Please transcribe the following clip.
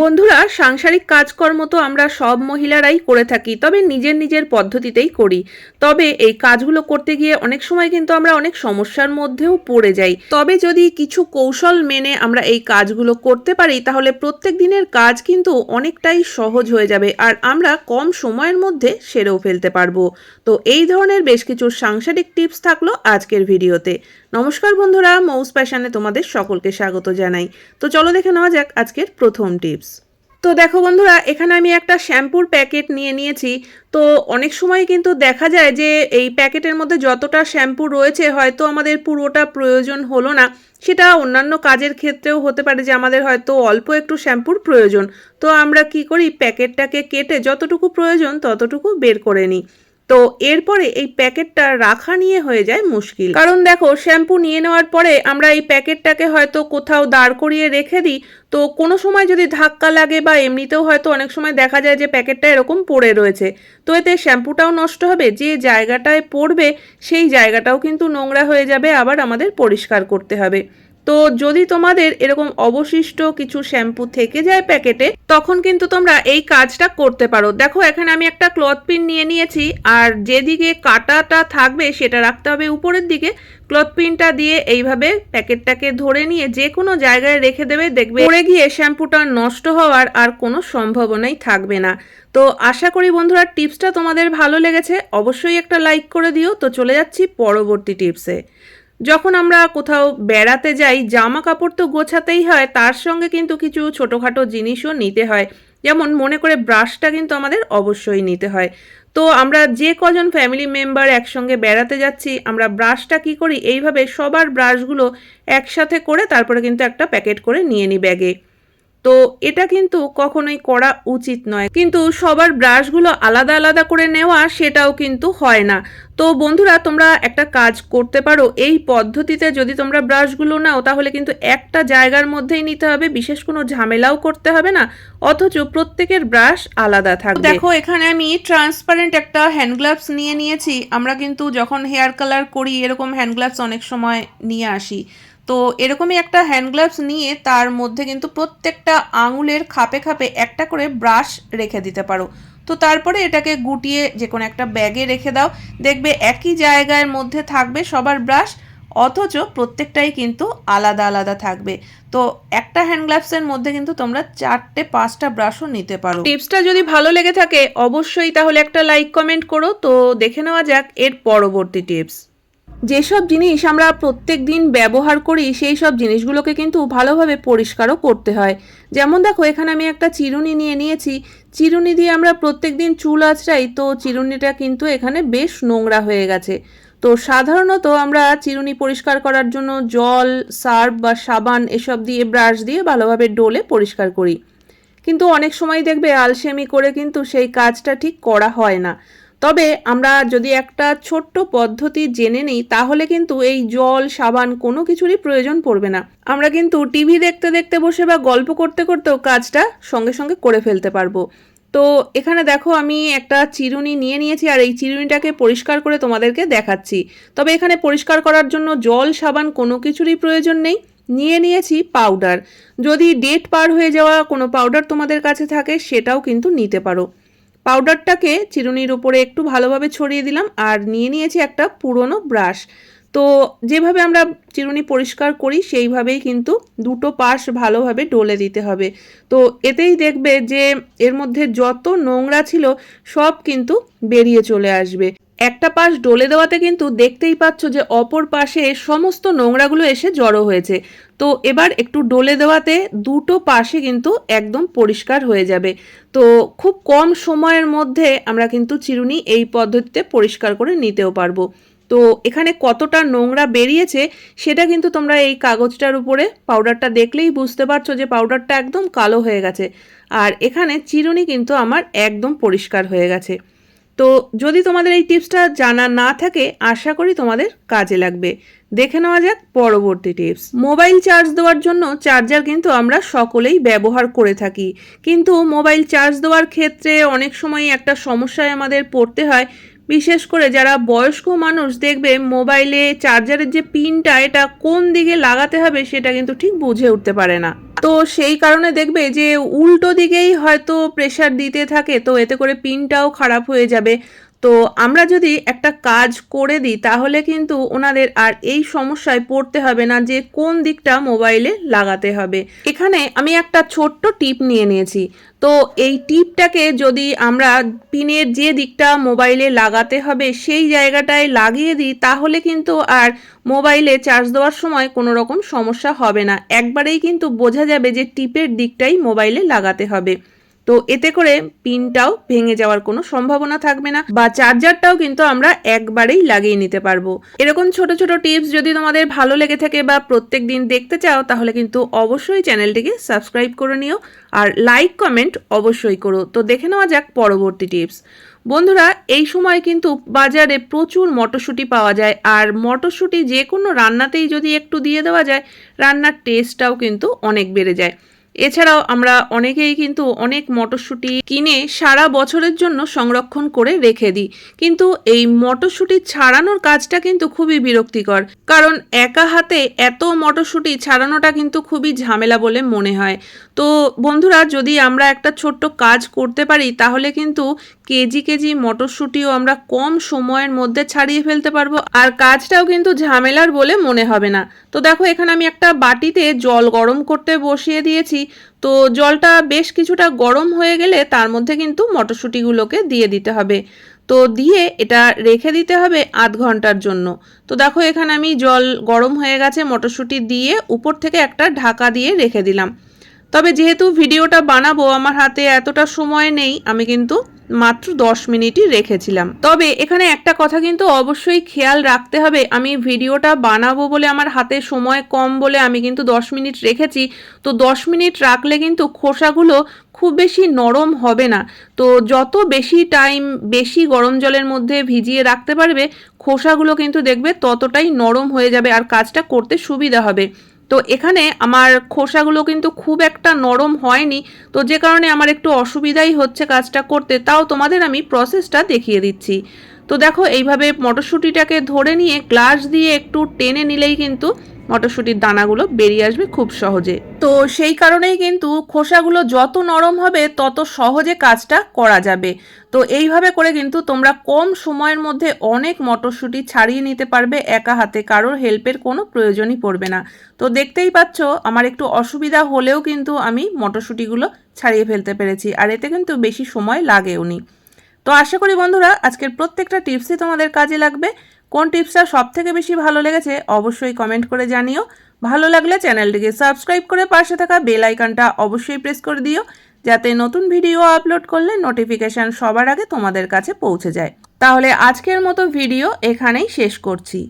বন্ধুরা, সাংসারিক কাজকর্ম তো আমরা সব মহিলারাই করে থাকি, তবে নিজের নিজের পদ্ধতিতেই করি। তবে এই কাজগুলো করতে গিয়ে অনেক সময় কিন্তু আমরা অনেক সমস্যার মধ্যেও পড়ে যাই। তবে যদি কিছু কৌশল মেনে আমরা এই কাজগুলো করতে পারি, তাহলে প্রত্যেক দিনের কাজ কিন্তু অনেকটাই সহজ হয়ে যাবে আর আমরা কম সময়ের মধ্যে সেরেও ফেলতে পারব। তো এই ধরনের বেশ কিছু সাংসারিক টিপস থাকল আজকের ভিডিওতে। নমস্কার বন্ধুরা, মৌস প্যাশনে তোমাদের সকলকে স্বাগত জানাই। তো চলো দেখে নেওয়া যাক আজকের প্রথম টিপস। তো দেখো বন্ধুরা, এখানে আমি একটা শ্যাম্পুর প্যাকেট নিয়ে নিয়েছি। তো অনেক সময় কিন্তু দেখা যায় যে এই প্যাকেটের মধ্যে যতটা শ্যাম্পু রয়েছে, হয়তো আমাদের পুরোটা প্রয়োজন হলো না। সেটা অন্যান্য কাজের ক্ষেত্রেও হতে পারে যে আমাদের হয়তো অল্প একটু শ্যাম্পুর প্রয়োজন। তো আমরা কি করি, প্যাকেটটাকে কেটে যতটুকু প্রয়োজন ততটুকু বের করে নিই। তো এরপরে এই প্যাকেটটা রাখা নিয়ে হয়ে যায় মুশকিল। কারণ দেখো, শ্যাম্পু নিয়ে নেওয়ার পরে আমরা এই প্যাকেটটাকে হয়তো কোথাও দাঁড় করিয়ে রেখে দিই। তো কোনো সময় যদি ধাক্কা লাগে বা এমনিতেও হয়তো অনেক সময় দেখা যায় যে প্যাকেটটা এরকম পড়ে রয়েছে। তো এতে শ্যাম্পুটাও নষ্ট হবে, যে জায়গাটায় পড়বে সেই জায়গাটাও কিন্তু নোংরা হয়ে যাবে, আবার আমাদের পরিষ্কার করতে হবে। তো যদি তোমাদের এরকম অবশিষ্ট কিছু শ্যাম্পু থেকে যায় প্যাকেটে, তখন কিন্তু তোমরা এই কাজটা করতে পারো। দেখো, এখানে আমি একটা ক্লথ পিন নিয়ে নিয়েছি, আর যেদিকে কাটাটা থাকবে সেটা রাখতে হবে উপরের দিকে। ক্লথ পিনটা দিয়ে এইভাবে প্যাকেটটাকে ধরে নিয়ে যে কোনো জায়গায় রেখে দেবে, দেখবে পড়ে গিয়ে শ্যাম্পুটা নষ্ট হওয়ার আর কোনো সম্ভাবনাই থাকবে না। তো আশা করি বন্ধুরা টিপসটা তোমাদের ভালো লেগেছে। অবশ্যই একটা লাইক করে দিও। তো চলে যাচ্ছি পরবর্তী টিপসে। যখন আমরা কোথাও বেড়াতে যাই জামা কাপড় তো গোছাতেই হয়, তার সঙ্গে কিন্তু কিছু ছোটোখাটো জিনিসও নিতে হয়। যেমন মনে করে ব্রাশটা কিন্তু আমাদের অবশ্যই নিতে হয়। তো আমরা যে কজন ফ্যামিলি মেম্বার একসঙ্গে বেড়াতে যাচ্ছি, আমরা ব্রাশটা কি করি? এইভাবে সবার ব্রাশগুলো একসাথে করে তারপরে কিন্তু একটা প্যাকেট করে নিয়ে নিই ব্যাগে। তো এটা কিন্তু কখনোই করা উচিত নয়। কিন্তু সবার ব্রাশগুলো আলাদা আলাদা করে নেওয়া সেটাও কিন্তু হয় না। তো বন্ধুরা, তোমরা একটা কাজ করতে পারো। এই পদ্ধতিতে যদি তোমরা ব্রাশগুলো নাও, তাহলে কিন্তু একটা জায়গার মধ্যেই নিতে হবে। বিশেষ কোনো ঝামেলাও করতে হবে না। অথচ প্রত্যেকের ব্রাশ আলাদা থাকবে। দেখো, এখানে আমি ট্রান্সপারেন্ট একটা হ্যান্ড গ্লাভস নিয়ে নিয়েছি। আমরা কিন্তু যখন হেয়ার কালার করি, এরকম হ্যান্ড গ্লাভস অনেক সময় নিয়ে আসি। তো এরকমই একটা হ্যান্ড গ্লাভস নিয়ে তার মধ্যে কিন্তু প্রত্যেকটা আঙুলের খাপে খাপে একটা করে ব্রাশ রেখে দিতে পারো। তো তারপরে এটাকে গুটিয়ে যে কোনো একটা ব্যাগে রেখে দাও। দেখবে একই জায়গার মধ্যে থাকবে সবার ব্রাশ অথচ প্রত্যেকটাই কিন্তু আলাদা আলাদা থাকবে। তো একটা হ্যান্ড গ্লাভসের মধ্যে কিন্তু তোমরা চারটে পাঁচটা ব্রাশও নিতে পারো। টিপসটা যদি ভালো লেগে থাকে, অবশ্যই তাহলে একটা লাইক কমেন্ট করো। তো দেখে নেওয়া যাক এর পরবর্তী টিপস যেসব জিনিস আমরা প্রত্যেক দিন ব্যবহার করি, সেই সব জিনিসগুলোকে কিন্তু ভালোভাবে পরিষ্কারও করতে হয়। যেমন দেখো, এখানে আমি একটা চিরুনি নিয়ে নিয়েছি। চিরুনি দিয়ে আমরা প্রত্যেক দিন চুল আঁচড়াই, তো চিরুনিটা কিন্তু এখানে বেশ নোংরা হয়ে গেছে। তো সাধারণত আমরা চিরুনি পরিষ্কার করার জন্য জল, সার্ফ বা সাবান এসব দিয়ে, ব্রাশ দিয়ে ভালোভাবে ডোলে পরিষ্কার করি। কিন্তু অনেক সময় দেখবে আলসেমি করে কিন্তু সেই কাজটা ঠিক করা হয় না। তবে আমরা যদি একটা ছোট্ট পদ্ধতি জেনে নিই, তাহলে কিন্তু এই জল, সাবান কোনো কিছুরই প্রয়োজন পড়বে না। আমরা কিন্তু টিভি দেখতে দেখতে বসে বা গল্প করতে করতেও কাজটা সঙ্গে সঙ্গে করে ফেলতে পারব। তো এখানে দেখো আমি একটা চিরুনি নিয়ে নিয়েছি আর এই চিরুনিটাকে পরিষ্কার করে তোমাদেরকে দেখাচ্ছি। তবে এখানে পরিষ্কার করার জন্য জল, সাবান কোনো কিছুরই প্রয়োজন নেই। নিয়ে নিয়েছি পাউডার। যদি ডেট পার হয়ে যাওয়া কোনো পাউডার তোমাদের কাছে থাকে, সেটাও কিন্তু নিতে পারো। পাউডারটাকে চিরুনির উপরে একটু ভালোভাবে ছড়িয়ে দিলাম আর নিয়ে নিয়েছি একটা পুরনো ব্রাশ। তো যেভাবে আমরা চিরুনি পরিষ্কার করি, সেইভাবেই কিন্তু দুটো পাশ ভালোভাবে ডলে দিতে হবে। তো এতেই দেখবে যে এর মধ্যে যত নোংরা ছিল সব কিন্তু বেরিয়ে চলে আসবে। একটা পাশ ডলে দেওয়াতে কিন্তু দেখতেই পাচ্ছ যে অপর পাশে সমস্ত নোংরাগুলো এসে জড়ো হয়েছে। তো এবার একটু ডলে দেওয়াতে দুটো পাশে কিন্তু একদম পরিষ্কার হয়ে যাবে। তো খুব কম সময়ের মধ্যে আমরা কিন্তু চিরুনি এই পদ্ধতিতে পরিষ্কার করে নিতেও পারব। তো এখানে কতটা নোংরা বেরিয়েছে সেটা কিন্তু তোমরা এই কাগজটার উপরে পাউডারটা দেখলেই বুঝতে পারছ যে পাউডারটা একদম কালো হয়ে গেছে। আর এখানে চিরুনি কিন্তু আমার একদম পরিষ্কার হয়ে গেছে। তো যদি তোমাদের এই টিপসটা জানা না থাকে, আশা করি তোমাদের কাজে লাগবে। দেখে নেওয়া যাক পরবর্তী টিপস। মোবাইল চার্জ দেওয়ার জন্য চার্জার কিন্তু আমরা সকলেই ব্যবহার করে থাকি। কিন্তু মোবাইল চার্জ দেওয়ার ক্ষেত্রে অনেক সময় একটা সমস্যায় আমাদের পড়তে হয়। বিশেষ করে যারা বয়স্ক মানুষ দেখবে, মোবাইলে চার্জারের যে পিনটা, এটা কোন দিকে লাগাতে হবে সেটা কিন্তু ঠিক বুঝে উঠতে পারে না। তো সেই কারণে দেখবে যে উল্টো দিকেই হয়তো প্রেশার দিতে থাকে, তো এতে করে পিনটাও খারাপ হয়ে যাবে। তো আমরা যদি একটা কাজ করে দিই, তাহলে কিন্তু ওনাদের আর এই সমস্যায় পড়তে হবে না যে কোন দিকটা মোবাইলে লাগাতে হবে। এখানে আমি একটা ছোট্ট টিপ নিয়ে নিয়েছি। তো এই টিপটাকে যদি আমরা পিনের যে দিকটা মোবাইলে লাগাতে হবে, সেই জায়গাটায় লাগিয়ে দিই, তাহলে কিন্তু আর মোবাইলে চার্জ দেওয়ার সময় কোনো রকম সমস্যা হবে না। একবারেই কিন্তু বোঝা যাবে যে টিপের দিকটাই মোবাইলে লাগাতে হবে। তো এতে করে পিনটাও ভেঙে যাওয়ার কোনো সম্ভাবনা থাকবে না বা চার্জারটাও কিন্তু আমরা একবারেই লাগিয়ে নিতে পারব। এরকম ছোট ছোট টিপস যদি তোমাদের ভালো লেগে থাকে বা প্রত্যেক দিন দেখতে চাও, তাহলে কিন্তু অবশ্যই চ্যানেলটিকে সাবস্ক্রাইব করে নিও আর লাইক, কমেন্ট অবশ্যই করো। তো দেখে নেওয়া যাক পরবর্তী টিপস। বন্ধুরা, এই সময় কিন্তু বাজারে প্রচুর মটরশুঁটি পাওয়া যায় আর মটরশুঁটি যে কোনো রান্নাতেই যদি একটু দিয়ে দেওয়া যায়, রান্নার টেস্টটাও কিন্তু অনেক বেড়ে যায়। এছাড়াও আমরা অনেকেই কিন্তু অনেক মটরশুঁটি কিনে সারা বছরের জন্য সংরক্ষণ করে রেখে দিই। কিন্তু এই মটরশুঁটি ছাড়ানোর কাজটা কিন্তু খুবই বিরক্তিকর। কারণ একা হাতে এত মটরশুঁটি ছাড়ানোটা কিন্তু খুবই ঝামেলা বলে মনে হয়। তো বন্ধুরা, যদি আমরা একটা ছোট্ট কাজ করতে পারি, তাহলে কিন্তু কেজি কেজি মটরশুঁটিও আমরা কম সময়ের মধ্যে ছাড়িয়ে ফেলতে পারব। আর কাজটাও কিন্তু ঝামেলার বলে মনে হবে না। তো দেখো, এখানে আমি একটা বাটিতে জল গরম করতে বসিয়ে দিয়েছি। তো জলটা বেশ কিছুটা গরম হয়ে গেলে তার মধ্যে কিন্তু মটরশুঁটিগুলোকে দিয়ে দিতে হবে। তো দিয়ে এটা রেখে দিতে হবে আধ ঘণ্টার জন্য। তো দেখো এখানে আমি জল গরম হয়ে গেছে, মটরশুঁটি দিয়ে উপর থেকে একটা ঢাকা দিয়ে রেখে দিলাম। তবে যেহেতু ভিডিওটা বানাবো, আমার হাতে এতটা সময় নেই, আমি কিন্তু মাত্র দশ মিনিটই রেখেছিলাম। তবে এখানে একটা কথা কিন্তু অবশ্যই খেয়াল রাখতে হবে, আমি ভিডিওটা বানাবো বলে আমার হাতে সময় কম বলে আমি কিন্তু দশ মিনিট রেখেছি। তো দশ মিনিট রাখলে কিন্তু খোসাগুলো খুব বেশি নরম হবে না। তো যত বেশি টাইম বেশি গরম জলের মধ্যে ভিজিয়ে রাখতে পারবে, খোসাগুলো কিন্তু দেখবে ততটাই নরম হয়ে যাবে আর কাজটা করতে সুবিধা হবে। তো এখানে আমার খোসাগুলো কিন্তু খুব একটা নরম হয়নি। তো যে কারণে আমার একটু অসুবিধাই হচ্ছে কাজটা করতে, তাও তোমাদের আমি প্রসেসটা দেখিয়ে দিচ্ছি। তো দেখো, এইভাবে মটরশুঁটিটাকে ধরে নিয়ে গ্লাস দিয়ে একটু টেনে নিলেই কিন্তু মটরশুঁটির দানাগুলো বেরিয়ে আসবে খুব সহজে। তো সেই কারণেই কিন্তু খোসাগুলো যত নরম হবে, তত সহজে কাজটা করা যাবে। তো এইভাবে করে কিন্তু তোমরা কম সময়ের মধ্যে অনেক মটরশুঁটি ছাড়িয়ে নিতে পারবে একা হাতে, কারোর হেল্পের কোনো প্রয়োজনই পড়বে না। তো দেখতেই পাচ্ছ, আমার একটু অসুবিধা হলেও কিন্তু আমি মটরশুঁটিগুলো ছাড়িয়ে ফেলতে পেরেছি, আর এতে কিন্তু বেশি সময় লাগেও নি তো আশা করি বন্ধুরা, আজকের প্রত্যেকটা টিপসই তোমাদের কাজে লাগবে। কোন টিপসটা সব থেকে বেশি ভালো লেগেছে অবশ্যই কমেন্ট করে জানিও। ভালো লাগলে চ্যানেলটিকে সাবস্ক্রাইব করে পাশে থাকা বেল আইকনটা অবশ্যই প্রেস করে দিও, যাতে নতুন ভিডিও আপলোড করলে নোটিফিকেশান সবার আগে তোমাদের কাছে পৌঁছে যায়। তাহলে আজকের মতো ভিডিও এখানেই শেষ করছি।